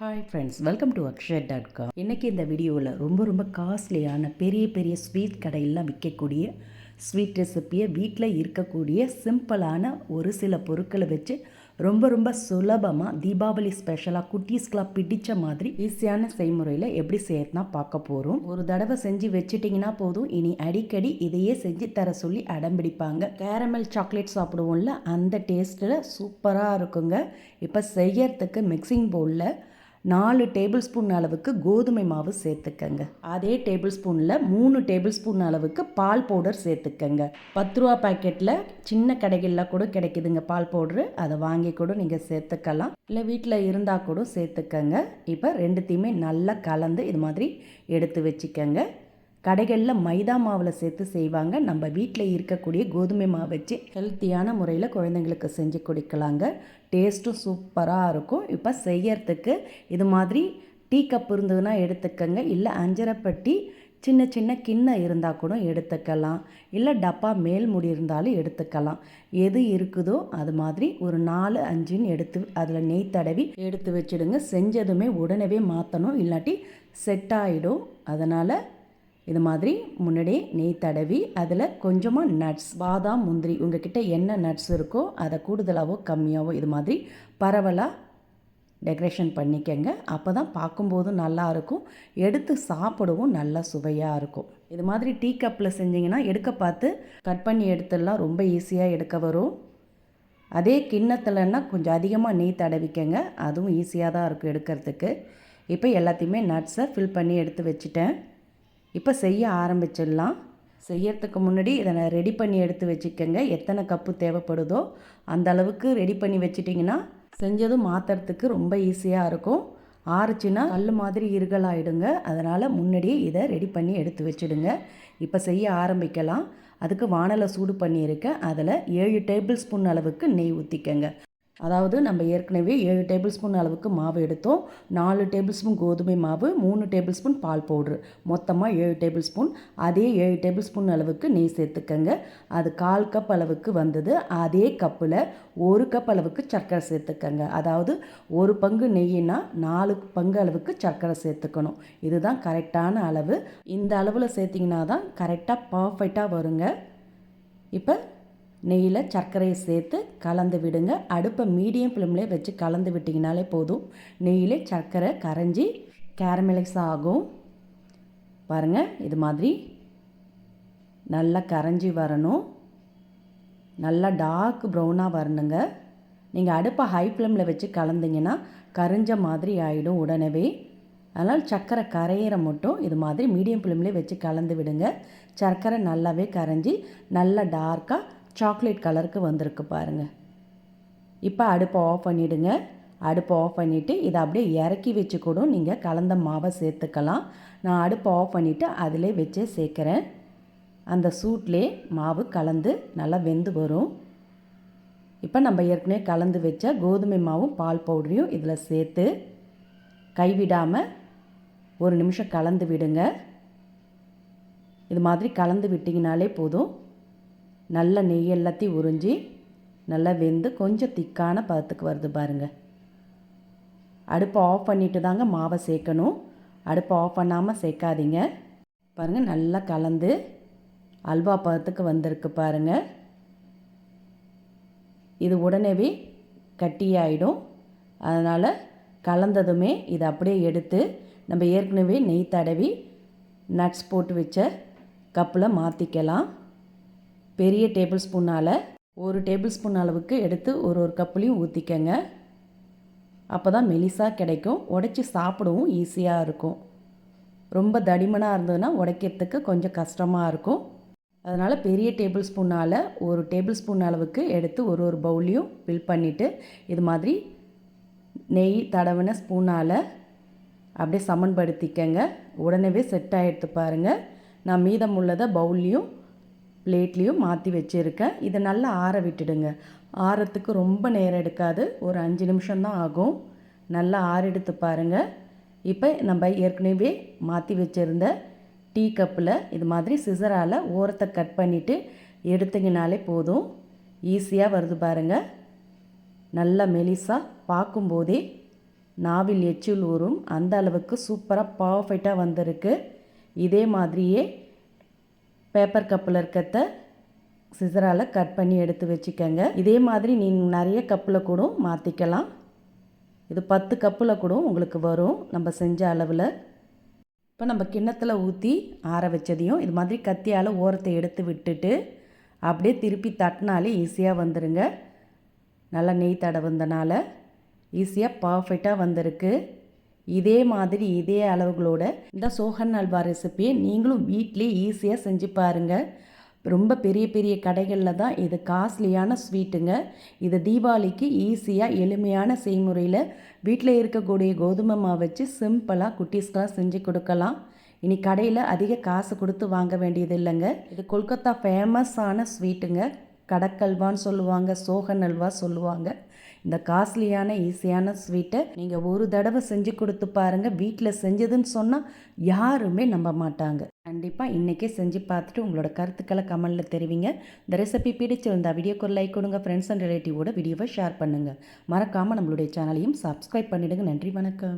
Hi friends welcome to Akshar dot com இன்றைக்கி இந்த வீடியோவில் ரொம்ப ரொம்ப காஸ்ட்லியான பெரிய பெரிய ஸ்வீட் கடையெல்லாம் விற்கக்கூடிய ஸ்வீட் ரெசிப்பியை வீட்டில் இருக்கக்கூடிய சிம்பிளான ஒரு சில பொருட்களை வச்சு ரொம்ப ரொம்ப சுலபமாக தீபாவளி ஸ்பெஷலாக குட்டீஸ்க்கெலாம் பிடித்த மாதிரி ஈஸியான செய்முறையில் எப்படி செய்யறதுனா பார்க்க போகிறோம் ஒரு தடவை செஞ்சு வச்சுட்டிங்கன்னா போதும். இனி அடிக்கடி இதையே செஞ்சு தர சொல்லி அடம்பிடிப்பாங்க கேரமல் சாக்லேட் சாப்பிடுவோம்ல அந்த டேஸ்ட்டில் சூப்பராக இருக்குங்க. இப்போ செய்யறதுக்கு மிக்சிங் பவுலில் நாலு டேபிள் ஸ்பூன் அளவுக்கு கோதுமை மாவு சேர்த்துக்கங்க. அதே டேபிள் ஸ்பூனில் மூணு டேபிள் ஸ்பூன் அளவுக்கு பால் பவுடர் சேர்த்துக்கங்க. பத்து ரூபா பாக்கெட்டில் சின்ன கடைகளில் கூட கிடைக்குதுங்க பால் பவுட்ரு. அதை வாங்கி கூட நீங்கள் சேர்த்துக்கலாம். இல்லை வீட்டில் இருந்தால் கூட சேர்த்துக்கங்க. இப்போ ரெண்டுத்தையுமே நல்லா கலந்து இது மாதிரி எடுத்து வச்சுக்கங்க. கடைகளில் மைதா மாவில் சேர்த்து செய்வாங்க. நம்ம வீட்டில் இருக்கக்கூடிய கோதுமை மாவு வச்சு ஹெல்த்தியான முறையில் குழந்தைங்களுக்கு செஞ்சு கொடுக்கலாங்க. டேஸ்ட்டும் சூப்பராக இருக்கும். இப்போ செய்யறதுக்கு இது மாதிரி டீ கப் இருந்ததுன்னா எடுத்துக்கங்க. இல்லை அஞ்சரைப்பட்டி சின்ன சின்ன கிண்ணம் இருந்தால் கூட எடுத்துக்கலாம். இல்லை டப்பா மேல் முடி இருந்தாலும் எடுத்துக்கலாம். எது இருக்குதோ அது மாதிரி ஒரு நாலு அஞ்சுன்னு எடுத்து அதில் நெய் தடவி எடுத்து வச்சுடுங்க. செஞ்சதுமே உடனே மாற்றணும் இல்லாட்டி செட் ஆகிடும் அதனால் இது மாதிரி முன்னாடியே நெய் தடவி அதில் கொஞ்சமாக நட்ஸ் பாதாம் முந்திரி உங்ககிட்ட என்ன நட்ஸ் இருக்கோ அதை கூடுதலாகவோ கம்மியாகவோ இது மாதிரி பரவலாக டெக்கரேஷன் பண்ணிக்கங்க. அப்போ தான் பார்க்கும்போதும் நல்லாயிருக்கும் எடுத்து சாப்பிடவும் நல்லா சுவையாக இருக்கும். இது மாதிரி டீ கப்பில் செஞ்சிங்கன்னா எடுக்க பார்த்து கட் பண்ணி எடுத்துடலாம். ரொம்ப ஈஸியாக எடுக்க வரும். அதே கிண்ணத்துலன்னா கொஞ்சம் அதிகமாக நெய் தடவிக்கங்க. அதுவும் ஈஸியாக தான் இருக்கும் எடுக்கிறதுக்கு. இப்போ எல்லாத்தையுமே நட்ஸை ஃபில் பண்ணி எடுத்து வச்சுட்டேன். இப்போ செய்ய ஆரம்பிச்சிடலாம். செய்யறதுக்கு முன்னாடி இதை நான் ரெடி பண்ணி எடுத்து வச்சுக்கோங்க. எத்தனை கப்பு தேவைப்படுதோ அந்த அளவுக்கு ரெடி பண்ணி வச்சிட்டிங்கன்னா செஞ்சதும் மாற்றுறதுக்கு ரொம்ப ஈஸியாக இருக்கும். ஆறுச்சுன்னா கல் மாதிரி இருகலாயிடுங்க அதனால் முன்னாடியே இதை ரெடி பண்ணி எடுத்து வச்சுடுங்க. இப்போ செய்ய ஆரம்பிக்கலாம். அதுக்கு வானலை சூடு பண்ணியிருக்கேன். அதில் ஏழு டேபிள் ஸ்பூன் அளவுக்கு நெய் ஊற்றிக்கங்க அதாவது நம்ம ஏற்கனவே ஏழு டேபிள் ஸ்பூன் அளவுக்கு மாவு எடுத்தோம் நாலு டேபிள் ஸ்பூன் கோதுமை மாவு மூணு டேபிள் ஸ்பூன் பால் பவுட்ரு. மொத்தமாக ஏழு டேபிள் ஸ்பூன் அதே ஏழு டேபிள் ஸ்பூன் அளவுக்கு நெய் சேர்த்துக்கங்க. அது கால் கப் அளவுக்கு வந்தது. அதே கப்பில் ஒரு கப் அளவுக்கு சர்க்கரை சேர்த்துக்கங்க. அதாவது ஒரு பங்கு நெய்யினா நாலு பங்கு அளவுக்கு சர்க்கரை சேர்த்துக்கணும். இதுதான் கரெக்டான அளவு. இந்த அளவில் சேர்த்திங்கன்னா தான் கரெக்டாக பர்ஃபெக்டாக வருங்க. இப்போ நெய்யில் சர்க்கரையை சேர்த்து கலந்து விடுங்க. அடுப்பை மீடியம் ஃப்ளேம்லேயே வச்சு கலந்து விட்டிங்கனாலே போதும். நெய்யில் சர்க்கரை கரைஞ்சி கேரமலைஸ் ஆகும். பாருங்கள் இது மாதிரி நல்லா கரைஞ்சி வரணும். நல்லா டார்க் ப்ரௌனாக வரணுங்க. நீங்கள் அடுப்பை ஹை ஃப்ளேமில் வச்சு கலந்தீங்கன்னா கரைஞ்ச மாதிரி ஆகிடும் உடனே அதனால் சர்க்கரை கரையிற மட்டும் இது மாதிரி மீடியம் ஃப்ளேம்லேயே வச்சு கலந்து விடுங்க. சர்க்கரை நல்லாவே கரைஞ்சி நல்லா டார்க்காக சாக்லேட் கலருக்கு வந்திருக்கு பாருங்கள் இப்போ அடுப்பை ஆஃப் பண்ணிவிடுங்க அடுப்பை ஆஃப் பண்ணிவிட்டு இதை அப்படியே இறக்கி வச்சு கூட நீங்கள் கலந்த மாவை சேர்த்துக்கலாம். நான் அடுப்பை ஆஃப் பண்ணிவிட்டு அதிலே வச்சே சேர்க்குறேன். அந்த சூட்லே மாவு கலந்து நல்லா வெந்து வரும். இப்போ நம்ம ஏற்கனவே கலந்து வச்ச கோதுமை மாவும் பால் பவுடரையும் இதில் சேர்த்து கைவிடாமல் ஒரு நிமிஷம் கலந்து விடுங்க. இது மாதிரி கலந்து விட்டிங்கனாலே போதும். நல்ல நெய் எல்லாத்தையும் உறிஞ்சி நல்லா வெந்து கொஞ்சம் திக்கான பதத்துக்கு வருது பாருங்கள் அடுப்பை ஆஃப் பண்ணிட்டு தாங்க மாவை சேர்க்கணும். அடுப்பை ஆஃப் பண்ணாமல் சேர்க்காதீங்க. பாருங்கள் நல்லா கலந்து அல்வா பதத்துக்கு வந்திருக்கு பாருங்கள் இது உடனேவே கட்டியாயிடும். அதனால் கலந்ததுமே இதை அப்படியே எடுத்து நம்ம ஏற்கனவே நெய் தடவி நட்ஸ் போட்டு வச்ச கப்பில் மாற்றிக்கலாம் பெரிய டேபிள் ஸ்பூனால் ஒரு டேபிள் ஸ்பூன் அளவுக்கு எடுத்து ஒரு ஒரு கப்புலையும் ஊற்றிக்கங்க அப்போ தான் மெலிசாக கிடைக்கும். உடச்சி சாப்பிடவும் ஈஸியாக இருக்கும். ரொம்ப தடிமனாக இருந்ததுன்னா உடைக்கிறதுக்கு கொஞ்சம் கஷ்டமாக இருக்கும். அதனால் பெரிய டேபிள் ஸ்பூனால் ஒரு டேபிள் ஸ்பூன் அளவுக்கு எடுத்து ஒரு ஒரு பவுலையும் ஃபில் பண்ணிவிட்டு இது மாதிரி நெய் தடவின ஸ்பூனால் அப்படியே சமன்படுத்திக்கங்க. உடனே செட் ஆகிடுத்து பாருங்கள் நான் மீதம் உள்ளதை பவுல்லையும் பிளேட்லேயும் மாற்றி வச்சுருக்கேன். இதை நல்லா ஆற விட்டுடுங்க. ஆறத்துக்கு ரொம்ப நேரம் எடுக்காது. ஒரு அஞ்சு நிமிஷம்தான் ஆகும். நல்லா ஆறெடுத்து பாருங்கள் இப்போ நம்ம ஏற்கனவே மாற்றி வச்சுருந்த டீ கப்பில் இது மாதிரி சிசரால் ஓரத்தை கட் பண்ணிவிட்டு எடுத்தீங்கனாலே போதும். ஈஸியாக வருது பாருங்கள் நல்லா மெலிசாக பார்க்கும்போதே நாவில் எச்சில் ஊறும். அந்த அளவுக்கு சூப்பராக பர்ஃபெக்டாக வந்திருக்கு. இதே மாதிரியே பேப்பர் கப்பில் இருக்கிறத சிசரால் கட் பண்ணி எடுத்து வச்சுக்கோங்க. இதே மாதிரி நீ நிறைய கப்பில் கூட மாற்றிக்கலாம் இது பத்து கப்பில் கூட உங்களுக்கு வரும். நம்ம செஞ்ச அளவில். இப்போ நம்ம கிண்ணத்தில் ஊற்றி ஆற வச்சதையும் இது மாதிரி கத்தியால் ஓரத்தை எடுத்து விட்டுட்டு அப்படியே திருப்பி தட்டினாலே ஈஸியாக வந்துடுங்க நல்லா நெய் தடவுந்தனால ஈஸியாக பர்ஃபெக்டாக வந்திருக்கு. இதே மாதிரி இதே அளவுகளோட இந்த சோகன் அல்வா ரெசிப்பியை நீங்களும் வீட்லேயே ஈஸியாக செஞ்சு பாருங்கள் ரொம்ப பெரிய பெரிய கடைகளில் தான் இது காஸ்ட்லியான ஸ்வீட்டுங்க இது தீபாவளிக்கு ஈஸியாக எளிமையான செய்முறையில் வீட்டில் இருக்கக்கூடிய கோதுமை மாவு வச்சு சிம்பிளாக குட்டீஸ்க்கெலாம் செஞ்சு கொடுக்கலாம். இனி கடையில் அதிக காசு கொடுத்து வாங்க வேண்டியது இல்லைங்க. இது கொல்கத்தா ஃபேமஸான ஸ்வீட்டுங்க கடக்கல்வான்னு சொல்லுவாங்க சோகன் அல்வா சொல்லுவாங்க. இந்த காஸ்ட்லியான ஈஸியான ஸ்வீட்டை நீங்கள் ஒரு தடவை செஞ்சு கொடுத்து பாருங்கள் வீட்டில் செஞ்சதுன்னு சொன்னால் யாருமே நம்ப மாட்டாங்க. கண்டிப்பாக இன்றைக்கே செஞ்சு பார்த்துட்டு உங்களோட கருத்துக்களை கமெண்டில் தெரிவிங்க. இந்த ரெசிபி பிடிச்சிருந்தா வீடியோக்கு ஒரு லைக் கொடுங்க. ஃப்ரெண்ட்ஸ் அண்ட் ரிலேட்டிவோட வீடியோவை ஷேர் பண்ணுங்கள் மறக்காமல் நம்மளுடைய சேனலையும் சப்ஸ்கிரைப் பண்ணிவிடுங்க நன்றி வணக்கம்.